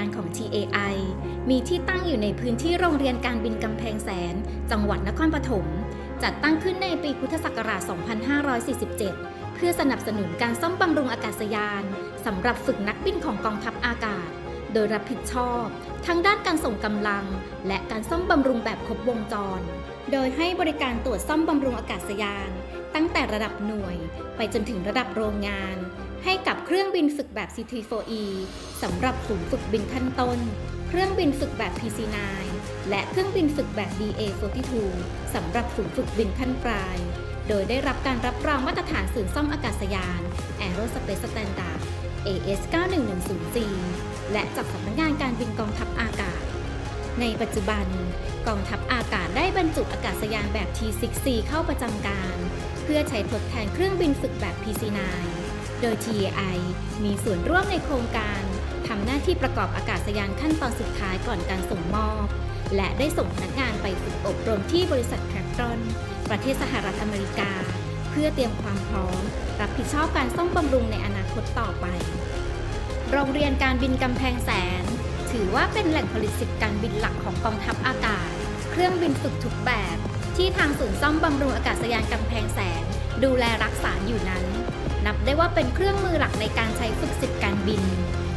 านของ TAI มีที่ตั้งอยู่ในพื้นที่โรงเรียนการบินกำแพงแสน จังหวัดนครปฐม จัดตั้งขึ้นในปีพุทธศักราช 2547 เพื่อสนับสนุนการซ่อมบำรุงอากาศยานสำหรับฝึกนักบินของกองทัพอากาศ โดยรับผิดชอบ ทั้งด้านการส่งกำลัง และการซ่อมบำรุงแบบครบวงจร โดยให้บริการตรวจซ่อมบำรุงอากาศยาน ตั้งแต่ระดับหน่วย ไปจนถึงระดับโรงงาน ให้กับเครื่องบินฝึกแบบ CT4E สำหรับฝูงฝึกบินขั้นต้น เครื่องบินฝึกแบบ PC9 และเครื่องบินฝึกแบบ DA42 สำหรับฝูงฝึกบินขั้นปลาย โดยได้รับการรับรองมาตรฐานศูนย์ซ่อมอากาศยาน Aerospace Standard AS 91104 และจากสำนักงานการบินกองทัพอากาศ ในปัจจุบัน กองทัพอากาศได้บรรจุอากาศยานแบบ T6C เข้าประจำการ เพื่อใช้ทดแทนเครื่องบินฝึกแบบ PC9 โดย TAI มีส่วนร่วมในโครงการทำหน้าที่ประกอบอากาศยานขั้นตอนสุดท้ายก่อนการส่งมอบ และได้ส่งพนักงานไปฝึกอบรมที่บริษัทแครตรอนประเทศสหรัฐอเมริกา เพื่อเตรียมความพร้อม รับผิดชอบการซ่อมบำรุงในอนาคตต่อไป โรงเรียนการบินกำแพงแสน ถือว่าเป็นแหล่งผลิตสิทธิ์การบินหลักของกองทัพอากาศ เครื่องบินฝึกทุกแบบ ที่ทางศูนย์ซ่อมบำรุงอากาศยานกำแพงแสน ดูแลรักษาอยู่นั้น ได้ว่าเป็นเครื่องมือหลักในการใช้ฝึกสิทธิการบิน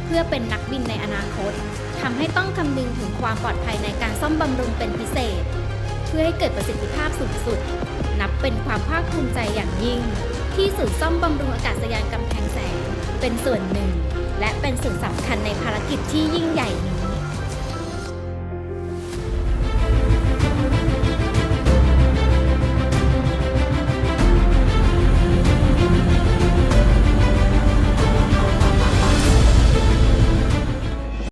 เพื่อเป็นนักบินในอนาคตทำให้ต้องคำนึงถึงความปลอดภัยในการซ่อมบำรุงเป็นพิเศษ เพื่อให้เกิดประสิทธิภาพสูงสุด นับเป็นความภาคภูมิใจอย่างยิ่ง ที่ศูนย์ซ่อมบำรุงอากาศยานกำแพงแสนเป็นส่วนหนึ่ง และเป็นส่วนสำคัญในภารกิจที่ยิ่งใหญ่นี้